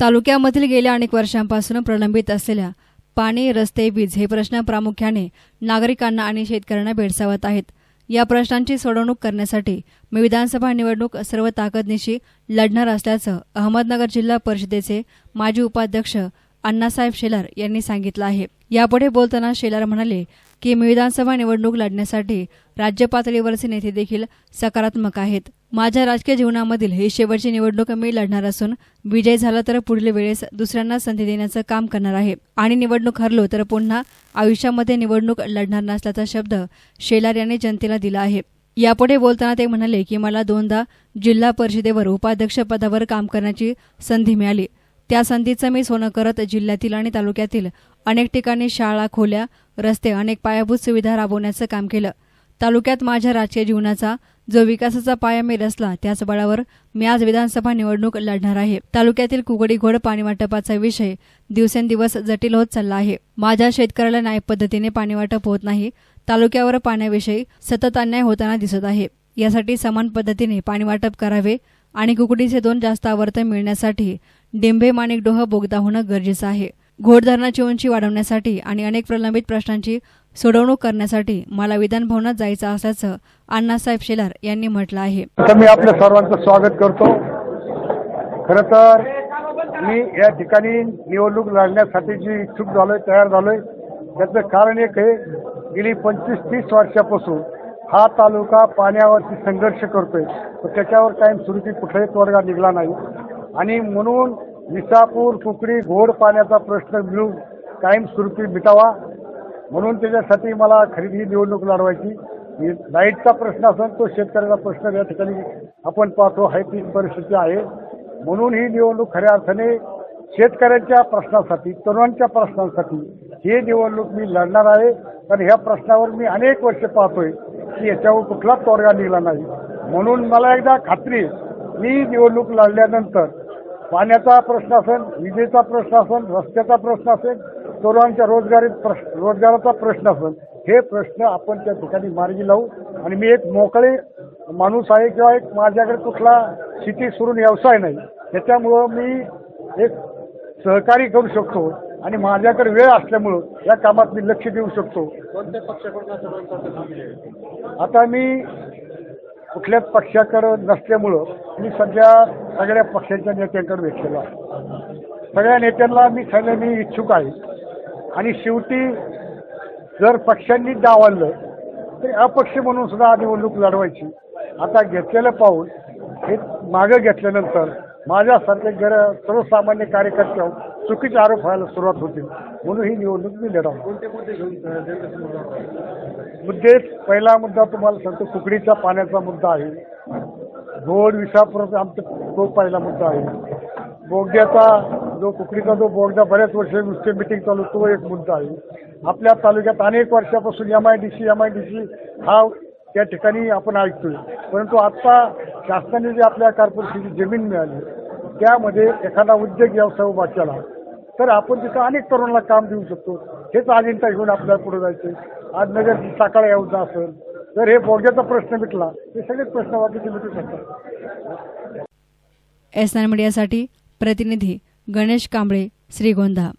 तालुक्यामधील गेल्या अनेक वर्षांपासून प्रलंबित असलेल्या पाणी रस्ते वीज हे प्रश्न प्रामुख्याने नागरिकांना आणि शेतकऱ्यांना भेडसावत आहेत. या प्रश्नांची सोडवणूक करण्यासाठी मी विधानसभा निवडणूक सर्व ताकदनिशी लढणार असल्याचं अहमदनगर जिल्हा परिषदेचे माजी उपाध्यक्ष अण्णासाहेब शेलार यांनी सांगितलं आहे. यापुढे बोलताना शेलार म्हणाले की विधानसभा निवडणूक लढण्यासाठी राज्य पातळीवरचे नेते देखील सकारात्मक आहेत. माझ्या राजकीय जीवनामधील ही शेवटची निवडणूक मी लढणार असून विजय झाला तर पुढील वेळेस दुसऱ्यांना संधी देण्याचं काम करणार आहे. आणि निवडणूक हरलो तर पुन्हा आयुष्यामध्ये निवडणूक लढणार नसल्याचा शब्द शेलार यांनी जनतेला दिला आहे. यापुढे बोलताना ते म्हणाले की मला दोनदा जिल्हा परिषदेवर उपाध्यक्षपदावर काम करण्याची संधी मिळाली. त्या संधीचं मी सोनं करत जिल्ह्यातील आणि तालुक्यातील अनेक ठिकाणी शाळा खोल्या रस्ते अनेक पायाभूत सुविधा राबवण्याचं काम केलं. तालुक्यात माझ्या राजकीय जीवनाचा जो विकासाचा पाया मी रचला त्याच बळावर मी आज विधानसभा निवडणूक लढणार आहे. तालुक्यातील कुकडी घोड पाणी वाटपाचा विषय दिवसेंदिवस जटिल होत चालला आहे. माझ्या शेतकऱ्याला न्याय पद्धतीने पाणी वाटप होत नाही. तालुक्यावर पाण्याविषयी सतत अन्याय होताना दिसत आहे. यासाठी समान पद्धतीने पाणी वाटप करावे आणि कुकडीचे दोन जास्त आवर्तन मिळण्यासाठी डिंभे माणिक डोह बोगदा होणं गरजेचं आहे. घोड धरणाची उंची वाढवण्यासाठी आणि अनेक प्रलंबित प्रश्नांची सोडवणूक करण्यासाठी मला विधान भवनात जायचं असल्याचं अण्णासाहेब शेलार यांनी म्हटलं आहे. मी आपल्या सर्वांचं स्वागत करतो. खरं तर मी या ठिकाणी निवडणूक लढण्यासाठी जी इच्छुक झालोय तयार झालोय त्याचं कारण एक आहे गेली पंचवीस तीस वर्षापासून हा तालुका पाण्यावरती संघर्ष करतोय. पण त्याच्यावर कायमस्वरूपी कुठलाही तोडगा निघाला नाही. आणि म्हणून विसापूर कुकडी घोड पाण्याचा प्रश्न मिळून कायमस्वरूपी मिटावा. म्हणून त्याच्यासाठी मला खरेदी ही निवडणूक लढवायची. लाईटचा प्रश्न असेल तो शेतकऱ्याचा प्रश्न या ठिकाणी आपण पाहतो. हाय ती परिस्थिती आहे. म्हणून ही निवडणूक खऱ्या अर्थाने शेतकऱ्यांच्या प्रश्नासाठी तरुणांच्या प्रश्नांसाठी ही निवडणूक मी लढणार आहे. कारण ह्या प्रश्नावर मी अनेक वर्ष पाहतोय. की याच्यावर कुठलाच तोडगा निघाला नाही. म्हणून मला एकदा खात्री मी निवडणूक लढल्यानंतर पाण्याचा प्रश्न असेल विजेचा प्रश्न असेल रस्त्याचा प्रश्न असेल तरुणांच्या रोजगारी प्रश्न रोजगाराचा प्रश्न असेल हे प्रश्न आपण त्या ठिकाणी मार्गी लावू. आणि मी एक मोकळे माणूस आहे किंवा एक माझ्याकडे कुठला शेती सोडून व्यवसाय नाही. त्याच्यामुळं मी एक सहकारी करू शकतो. आणि माझ्याकडे वेळ असल्यामुळं या कामात मी लक्ष देऊ शकतो. आता मी कुठल्याच पक्षाकडं नसल्यामुळं मी सध्या सगळ्या पक्षाच्या नेत्यांकडे भेटलेलो आहे. सगळ्या नेत्यांना मी सगळं मी इच्छुक आहे. आणि शेवटी जर पक्षांनी डावललं तरी अपक्ष म्हणून सुद्धा निवडणूक लढवायची. आता घेतलेलं पाऊल हे मागं घेतल्यानंतर माझ्यासारखे गर सर्वसामान्य कार्यकर्त्यावर चुकीचे आरोप व्हायला सुरुवात होतील म्हणून ही निवडणूक मी लढवतो मुद्दे पहिला मुद्दा तुम्हाला सांगतो कुकडीचा पाण्याचा मुद्दा आहे. गोड विसापुराचा आमचा तो पहिला मुद्दा आहे. बोगद्याचा जो कुकडीचा जो बोगदा बऱ्याच वर्ष नुसते मिटिंग चालू तो एक मुद्दा आहे. आपल्या तालुक्यात अनेक वर्षापासून M I D C M I D C हा त्या ठिकाणी आपण ऐकतोय. परंतु आता शासनाने जी आपल्या कॉर्पोरेशनची जमीन मिळाली त्यामध्ये एखादा उद्योग व्यवसाय उभा केला तर आपण तिथं अनेक तरुणाला काम देऊ शकतो. हेच अजिंठा घेऊन आपल्याला पुढे जायचं आज नगर सकाळी यायचं असेल तर हे बोगद्याचा प्रश्न मिटला हे सगळेच प्रश्न बाकीचे मिटू शकतात. एस नाइन मीडियासाठी प्रतिनिधी गणेश कांबळे श्रीगोंदा.